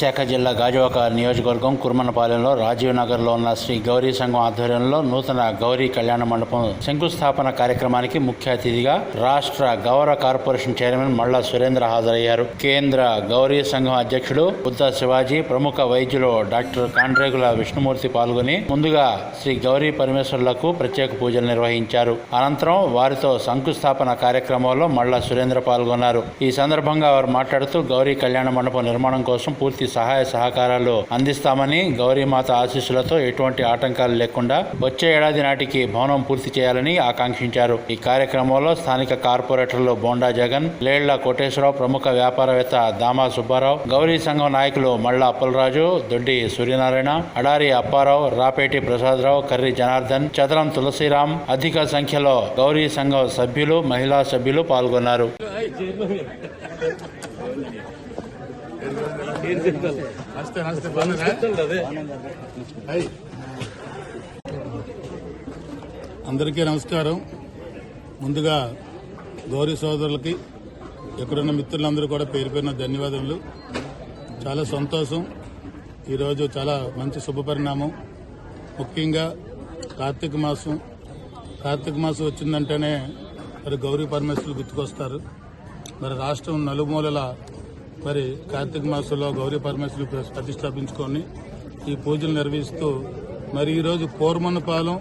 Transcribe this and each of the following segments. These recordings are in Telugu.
విశాఖ జిల్లా గాజువాక నియోజకవర్గం కుర్మనపాలెంలో రాజీవ్ నగర్లో ఉన్న శ్రీ గౌరీ సంఘం ఆధ్వర్యంలో నూతన గౌరీ కళ్యాణ మండపం శంకుస్థాపన కార్యక్రమానికి ముఖ్య అతిథిగా రాష్ట్ర గౌరవ కార్పొరేషన్ చైర్మన్ మల్లా సురేంద్ర హాజరయ్యారు. కేంద్ర గౌరీ సంఘం అధ్యక్షుడు బుద్ధ శివాజీ ప్రముఖ వైద్యులు డాక్టర్ కాండ్రేగుల విష్ణుమూర్తి పాల్గొని ముందుగా శ్రీ గౌరీ పరమేశ్వరులకు ప్రత్యేక పూజలు నిర్వహించారు. అనంతరం వారితో శంకుస్థాపన కార్యక్రమంలో మల్లా సురేంద్ర పాల్గొన్నారు. ఈ సందర్భంగా వారు మాట్లాడుతూ గౌరీ కళ్యాణ మండపం నిర్మాణం కోసం పూర్తి సహాయ సహకారాలు అందిస్తామని గౌరీమాత ఆశీస్సులతో ఎటువంటి ఆటంకాలు లేకుండా వచ్చే ఏడాది నాటికి భవనం పూర్తి చేయాలని ఆకాంక్షించారు. ఈ కార్యక్రమంలో స్థానిక కార్పొరేటర్లు బోండా జగన్ లేళ్ళ కోటేశ్వరరావు ప్రముఖ వ్యాపారవేత్త దామా సుబ్బారావు గౌరీ సంఘం నాయకులు మళ్ళా అప్పలరాజు దొడ్డి సూర్యనారాయణ అడారి అప్పారావు రాపేటి ప్రసాదరావు కర్రి జనార్దన్ చదరం తులసిరాం అధిక సంఖ్యలో గౌరీ సంఘం సభ్యులు మహిళా సభ్యులు పాల్గొన్నారు. నమస్తే నమస్తే అందరికీ నమస్కారం. ముందుగా గౌరీ సోదరులకి ఎక్కడున్న మిత్రులందరూ కూడా పేరు పేరున ధన్యవాదములు. చాలా సంతోషం. ఈరోజు చాలా మంచి శుభపరిణామం. ముఖ్యంగా కార్తీక మాసం. కార్తీక మాసం వచ్చిందంటేనే మరి గౌరీ పరమేశ్వరులు గుర్తుకొస్తారు. మరి రాష్ట్రం నలుమూలల మరి కార్తీక మాసంలో గౌరీ పరమేశ్వరులు ప్రతిష్టాపించుకొని ఈ పూజలు నిర్వహిస్తూ మరి ఈరోజు కోరమన్నపాలెం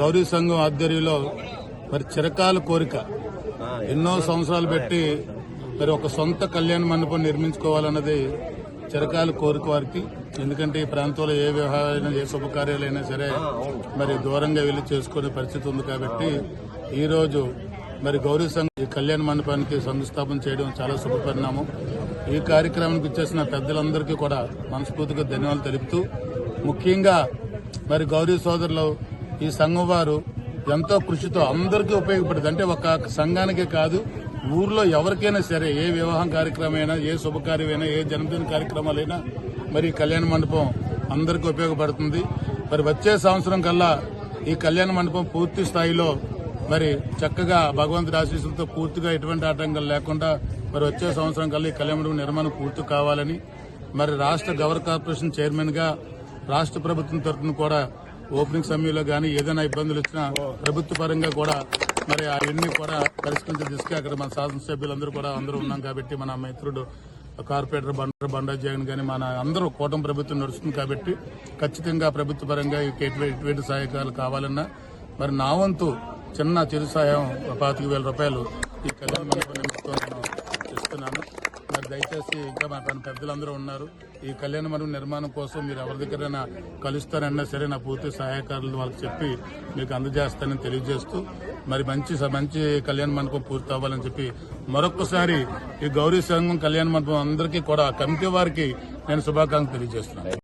గౌరీ సంఘం ఆధ్వర్యంలో మరి చిరకాల కోరిక. ఎన్నో సంవత్సరాలు పెట్టి మరి ఒక సొంత కళ్యాణ మండపం నిర్మించుకోవాలన్నది చిరకాల కోరిక వారికి. ఎందుకంటే ఈ ప్రాంతంలో ఏ వ్యవహారైనా ఏ శుభకార్యాలైనా సరే మరి దూరంగా వెళ్ళి చేసుకునే పరిస్థితి ఉంది కాబట్టి ఈ రోజు మరి గౌరీ సంఘం ఈ కళ్యాణ మండపానికి శంకుస్థాపన చేయడం చాలా శుభపరిణామం. ఈ కార్యక్రమానికి వచ్చేసిన పెద్దలందరికీ కూడా మనస్ఫూర్తిగా ధన్యవాదాలు తెలుపుతూ ముఖ్యంగా మరి గౌరీ సోదరులు ఈ సంఘం వారు ఎంతో కృషితో అందరికీ ఉపయోగపడుతుంది అంటే ఒక సంఘానికే కాదు ఊర్లో ఎవరికైనా సరే ఏ వివాహం కార్యక్రమమైనా ఏ శుభకార్యమైనా ఏ జన్మదిన కార్యక్రమాలైనా మరి కళ్యాణ మండపం అందరికీ ఉపయోగపడుతుంది. మరి వచ్చే సంవత్సరం కల్లా ఈ కళ్యాణ మండపం పూర్తి స్థాయిలో మరి చక్కగా భగవంతుడి ఆశీస్సులతో పూర్తిగా ఎటువంటి ఆటంకాలు లేకుండా మరి వచ్చే సంవత్సరం కల్లా ఈ కళ్యాణ నిర్మాణం పూర్తి కావాలని మరి రాష్ట్ర గవర్ కార్పొరేషన్ చైర్మన్గా రాష్ట్ర ప్రభుత్వం తరఫున కూడా ఓపెనింగ్ సమయంలో గానీ ఏదైనా ఇబ్బందులు వచ్చినా ప్రభుత్వ పరంగా కూడా మరి అవన్నీ కూడా పరిష్కరించే దిశగా అక్కడ మన శాసనసభ్యులందరూ కూడా అందరూ ఉన్నాం కాబట్టి మన మిత్రుడు కార్పొరేటర్ బండ బండా కానీ మన అందరూ కూటమి ప్రభుత్వం నడుస్తుంది కాబట్టి ఖచ్చితంగా ప్రభుత్వ పరంగా ఎటువంటి ఎటువంటి సహాయకాలు కావాలన్నా మరి నా వంతు చిన్న చిరు సహాయం ఒక పాతిక వేల రూపాయలు ఈ కళ్యాణ మండపం నిమిత్తం నేను ఇస్తున్నాను. మరి దయచేసి ఇంకా మా తన పెద్దలందరూ ఉన్నారు. ఈ కళ్యాణ మండపం నిర్మాణం కోసం మీరు ఎవరి దగ్గరైనా కలుస్తారన్నా సరే నా పూర్తి సహాయకారులు వాళ్ళకి చెప్పి మీకు అందజేస్తానని తెలియజేస్తూ మరి మంచి మంచి కళ్యాణ మండపం పూర్తి అవ్వాలని చెప్పి మరొకసారి ఈ గౌరీ సంఘం కళ్యాణ మండపం అందరికీ కూడా కమిటీ వారికి నేను శుభాకాంక్షలు తెలియజేస్తున్నాను.